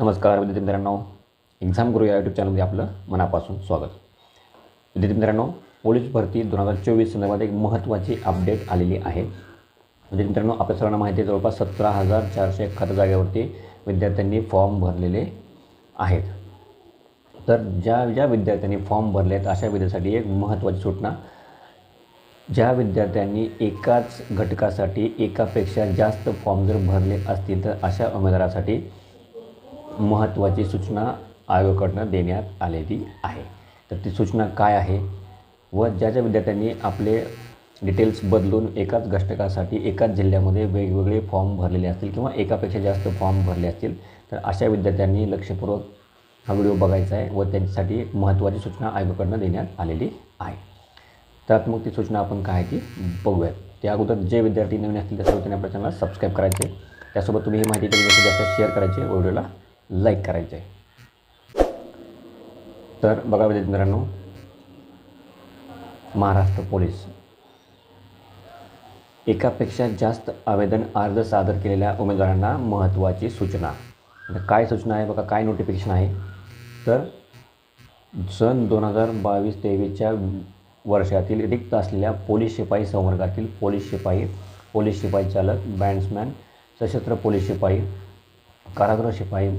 नमस्कार विद्यार्थी मित्रांनो. एक्झाम गुरु या यूट्यूब चॅनलमध्ये आपलं मनापासून स्वागत. विद्यार्थी मित्रांनो पोलीस भरती दोन हजार चोवीस संदर्भात एक महत्त्वाची अपडेट आलेली आहे. विद्यार्थी मित्रांनो आपल्या सर्वांना माहिती आहे जवळपास सतरा हजार चारशे एकाहत्तर जागेवरती विद्यार्थ्यांनी फॉर्म भरलेले आहेत. तर ज्या ज्या विद्यार्थ्यांनी फॉर्म भरले आहेत अशा विद्यार्थ्यांसाठी एक महत्त्वाची सूचना. ज्या विद्यार्थ्यांनी एकाच घटकासाठी एकापेक्षा जास्त फॉर्म जर भरले असतील तर अशा उमेदवारासाठी महत्त्वाची सूचना आयोगाकडनं देण्यात आलेली आहे. तर ती सूचना काय आहे? व ज्या ज्या विद्यार्थ्यांनी आपले डिटेल्स बदलून एकाच घटकासाठी एकाच जिल्ह्यामध्ये वेगवेगळे फॉर्म भरलेले असतील किंवा एकापेक्षा जास्त फॉर्म भरले असतील तर अशा विद्यार्थ्यांनी लक्षपूर्वक हा व्हिडिओ बघायचा आहे व त्यांच्यासाठी एक महत्त्वाची सूचना आयोगाकडनं देण्यात आलेली आहे. तर मग ती सूचना आपण काय आहे ती बघूयात. त्या अगोदर जे विद्यार्थी नवीन असतील त्या सर्व त्यांनी आपल्या चॅनलला सबस्क्राईब करायचे. त्यासोबत तुम्ही ही माहिती त्यांनी जास्तीत जास्त शेअर करायची व्हिडिओला लाईक करायचे. तर बघा विद्यार्थी मित्रांनो महाराष्ट्र पोलीस एकापेक्षा जास्त आवेदन अर्ज सादर केलेल्या उमेदवारांना महत्त्वाची सूचना. म्हणजे काय सूचना आहे बघा काय नोटिफिकेशन आहे? तर सन दोन हजार बावीस तेवीसच्या वर्षातील रिक्त असलेल्या पोलीस शिपाई संवर्गातील पोलीस शिपाई पोलीस शिपाई चालक बँड्समॅन सशस्त्र पोलीस शिपाई कारागृह शिपाई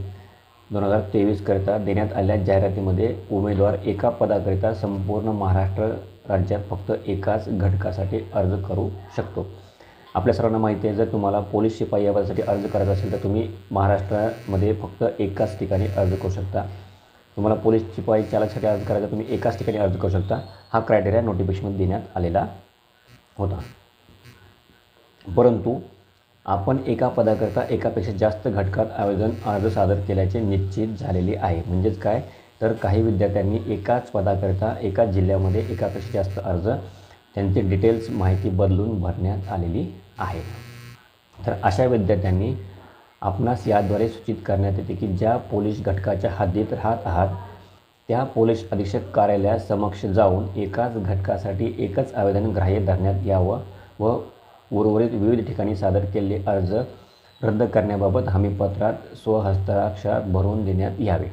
दोन हजार तेवीसकरिता देण्यात आलेल्या जाहिरातीमध्ये उमेदवार एका पदाकरिता संपूर्ण महाराष्ट्र राज्यात फक्त एकाच घटकासाठी अर्ज करू शकतो. आपल्या सर्वांना माहिती आहे जर तुम्हाला पोलीस शिपाई या पदासाठी अर्ज करायचा असेल तर तुम्ही महाराष्ट्रामध्ये फक्त एकाच ठिकाणी अर्ज करू शकता. तुम्हाला पोलीस शिपाई चालकसाठी अर्ज करायचा तुम्ही एकाच ठिकाणी अर्ज करू शकता. हा क्रायटेरिया नोटिफिकेशनमध्ये देण्यात आलेला होता. परंतु आपण एका पदाकरता एकापेक्षा जास्त घटकात आवेदन अर्ज सादर केल्याचे निश्चित झालेले आहे. म्हणजेच काय? तर काही विद्यार्थ्यांनी एकाच पदाकरता एकाच जिल्ह्यामध्ये एकापेक्षा जास्त अर्ज त्यांचे डिटेल्स माहिती बदलून भरण्यात आलेली आहे. तर अशा विद्यार्थ्यांनी आपणास याद्वारे सूचित करण्यात येते की ज्या पोलीस घटकाच्या हद्दीत राहत आहात त्या पोलीस अधीक्षक कार्यालयात समक्ष जाऊन एकाच घटकासाठी एकच आवेदन ग्राह्य धरण्यात यावं व उर्वरित विविध ठिकाणी सादर केलेले अर्ज रद्द करण्याबाबत हमीपत्रात स्वहस्ताक्षरात भरून देण्यात यावे.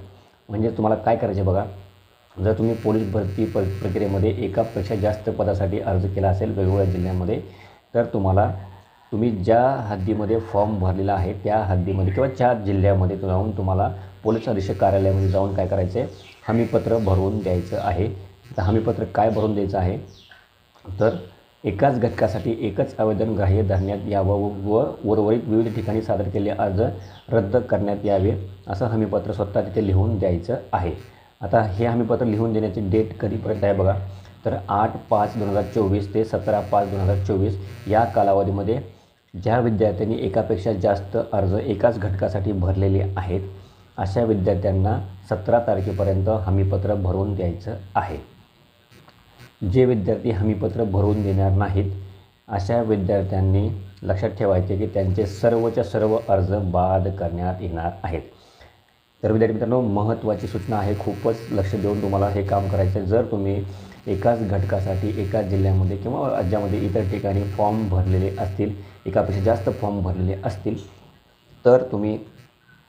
म्हणजे तुम्हाला काय करायचे बघा? जर तुम्ही पोलीस भरती प प्रक्रियेमध्ये एकापेक्षा जास्त पदासाठी अर्ज केला असेल वेगवेगळ्या जिल्ह्यामध्ये तर तुम्हाला तुम्ही ज्या हद्दीमध्ये फॉर्म भरलेला आहे त्या हद्दीमध्ये किंवा ज्या जिल्ह्यामध्ये जाऊन तुम्हाला पोलीस अधीक्षक कार्यालयामध्ये जाऊन काय करायचं आहे हमीपत्र भरवून द्यायचं आहे. तर हमीपत्र काय भरून द्यायचं आहे? तर एकाच घटकासाठी एकच आवेदन ग्राह्य धरण्यात यावं व उर्वरित विविध ठिकाणी सादर केलेले अर्ज रद्द करण्यात यावे असं हमीपत्र स्वतः तिथे लिहून द्यायचं आहे. आता हे हमीपत्र लिहून देण्याची डेट कधीपर्यंत आहे बघा? तर आठ पाच दोन हजार चोवीस ते सतरा पाच दोन हजार चोवीस या कालावधीमध्ये ज्या विद्यार्थ्यांनी एकापेक्षा जास्त अर्ज एकाच घटकासाठी भरलेले आहेत अशा विद्यार्थ्यांना सतरा तारखेपर्यंत हमीपत्र भरून द्यायचं आहे. जे विद्यार्थी हमीपत्र भरून देणार नाहीत अशा विद्यार्थ्यांनी लक्षात ठेवायचे की त्यांचे सर्वच्या सर्व अर्ज बाद करण्यात येणार आहेत. तर विद्यार्थी मित्रांनो महत्त्वाची सूचना आहे. खूपच लक्ष देऊन तुम्हाला हे काम करायचं आहे. जर तुम्ही एकाच घटकासाठी एकाच जिल्ह्यामध्ये किंवा राज्यामध्ये इतर ठिकाणी फॉर्म भरलेले असतील एकापेक्षा जास्त फॉर्म भरलेले असतील तर तुम्ही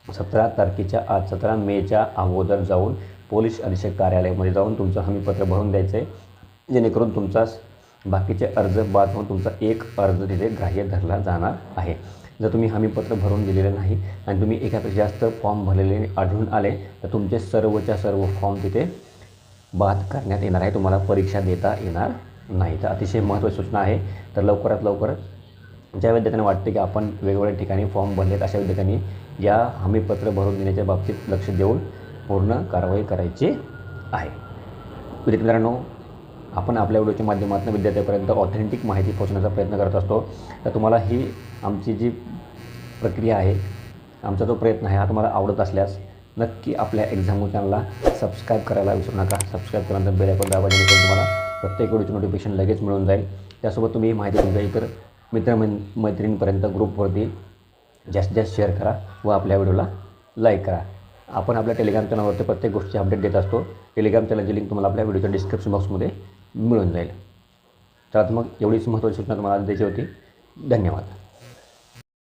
सतरा तारखेच्या आज सतरा मेच्या अगोदर जाऊन पोलीस अधीक्षक कार्यालयामध्ये जाऊन तुमचं हमीपत्र भरून द्यायचं आहे. जेणेकरून तुमचा बाकीचे अर्ज बाद होऊन तुमचा एक अर्ज तिथे ग्राह्य धरला जाणार आहे. जर तुम्ही हमीपत्र भरून दिलेलं नाही आणि तुम्ही एकापेक्षा जास्त फॉर्म भरलेले आढळून आले तर तुमचे सर्वच्या सर्व फॉर्म तिथे बाद करण्यात येणार आहे. तुम्हाला परीक्षा देता येणार नाही. तर अतिशय महत्त्वाची सूचना आहे. तर लवकरात लवकर ज्या विद्यार्थ्यांना वाटते की आपण वेगवेगळ्या ठिकाणी फॉर्म भरलेत अशा विद्यार्थ्यांनी या हमीपत्र भरून देण्याच्या बाबतीत लक्ष देऊन पूर्ण कारवाई करायची आहे. विद्यार्थी मित्रांनो आपण आपल्या व्हिडिओच्या माध्यमातून विद्यार्थ्यापर्यंत ऑथेंटिक माहिती पोहोचण्याचा प्रयत्न करत असतो. तर तुम्हाला ही आमची जी प्रक्रिया आहे आमचा जो प्रयत्न आहे हा तुम्हाला आवडत असल्यास नक्की आपल्या एक्झाम चॅनलला सबस्क्राईब करायला विसरू नका. सबस्क्राईब केल्यानंतर बेल आयकॉन दाबा जेणेकरून तुम्हाला प्रत्येक व्हिडिओची नोटिफिकेशन लगेच मिळून जाईल. त्यासोबत तुम्ही ही माहिती तुमच्या इतर मित्र मैत्रिणींपर्यंत ग्रुपवरती जास्तीत जास्त शेअर करा व आपल्या व्हिडिओला लाईक करा. आपण आपल्या टेलिग्राम चॅनलवरती प्रत्येक गोष्टीची अपडेट देत असतो. टेलिग्राम चॅनलची लिंक तुम्हाला आपल्या व्हिडिओच्या डिस्क्रिप्शन बॉक्समध्ये मिळून जाईल. तर आता मग एवढीच महत्त्वाची सूचना तुम्हाला द्यायची होती. धन्यवाद.